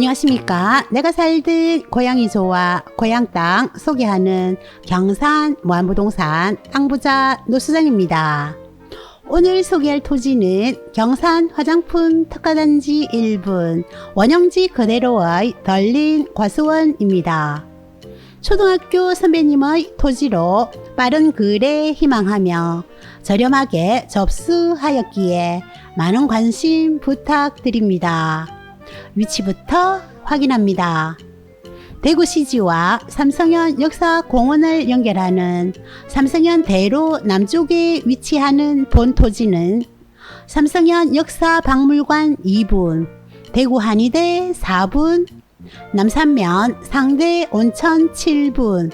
안녕하십니까. 내가 살던 고양이조와 고향 땅 소개하는 경산 무한부동산 땅부자 노수장입니다. 오늘 소개할 토지는 경산 화장품 특화단지 1분 원형지 그대로의 덜린 과수원입니다. 초등학교 선배님의 토지로 빠른 거래 희망하며 저렴하게 접수하였기에 많은 관심 부탁드립니다. 위치부터 확인합니다. 대구시지와 삼성현 역사공원을 연결하는 삼성현 대로 남쪽에 위치하는 본 토지는 삼성현 역사박물관 2분, 대구 한의대 4분, 남산면 상대 온천 7분,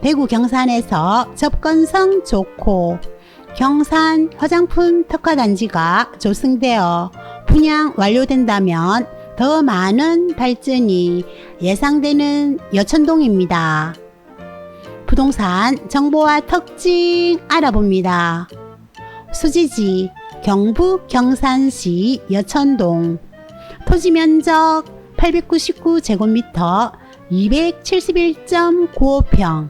대구 경산에서 접근성 좋고 경산 화장품 특화단지가 조성되어 분양 완료된다면 더 많은 발전이 예상되는 여천동입니다. 부동산 정보와 특징 알아봅니다. 수지지 경북 경산시 여천동 토지 면적 899제곱미터 271.95평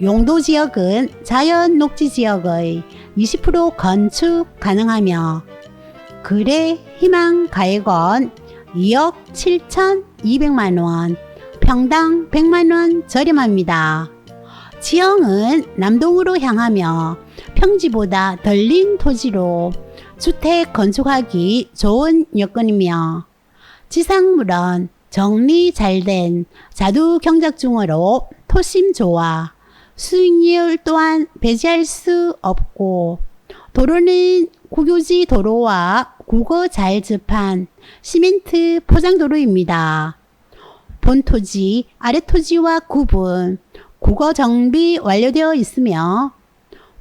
용도 지역은 자연 녹지 지역의 20% 건축 가능하며 거래 희망 가액은 2억 7,200만 원, 평당 100만 원 저렴합니다. 지형은 남동으로 향하며 평지보다 덜린 토지로 주택 건축하기 좋은 여건이며 지상물은 정리 잘 된 자두 경작 중으로 토심 좋아 수익률 또한 배제할 수 없고 도로는 국유지 도로와 국어 잘 접한 시멘트 포장도로입니다. 본 토지, 아래 토지와 구분, 국어 정비 완료되어 있으며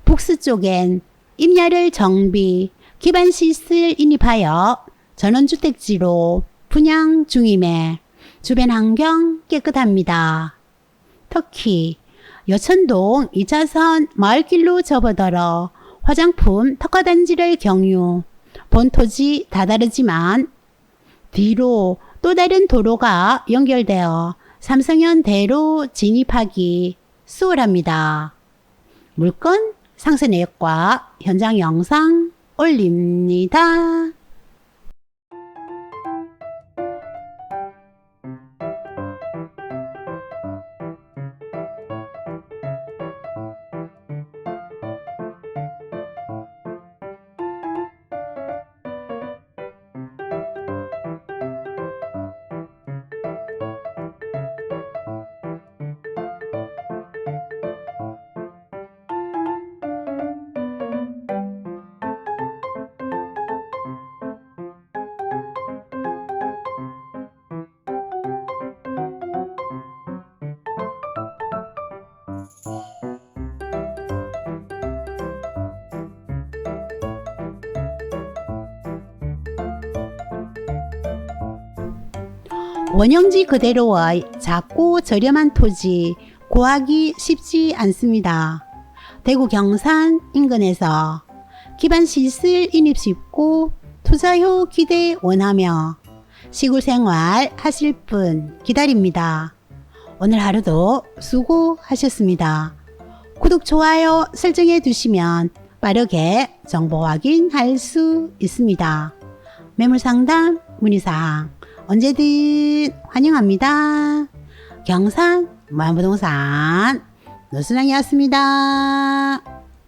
북스 쪽엔 임야를 정비, 기반 시설 인입하여 전원주택지로 분양 중임에 주변 환경 깨끗합니다. 특히 여천동 2차선 마을길로 접어들어 화장품 특화단지를 경유, 본 토지 다다르지만 뒤로 또 다른 도로가 연결되어 삼성현 대로 진입하기 수월합니다. 물건 상세 내역과 현장 영상 올립니다. 원형지 그대로의 작고 저렴한 토지 구하기 쉽지 않습니다. 대구 경산 인근에서 기반 시설 인입 쉽고 투자효 기대 원하며 시골 생활 하실 분 기다립니다. 오늘 하루도 수고하셨습니다. 구독, 좋아요 설정해 두시면 빠르게 정보 확인할 수 있습니다. 매물 상담 문의사항 언제든 환영합니다. 경산 무한부동산 노수랑이었습니다.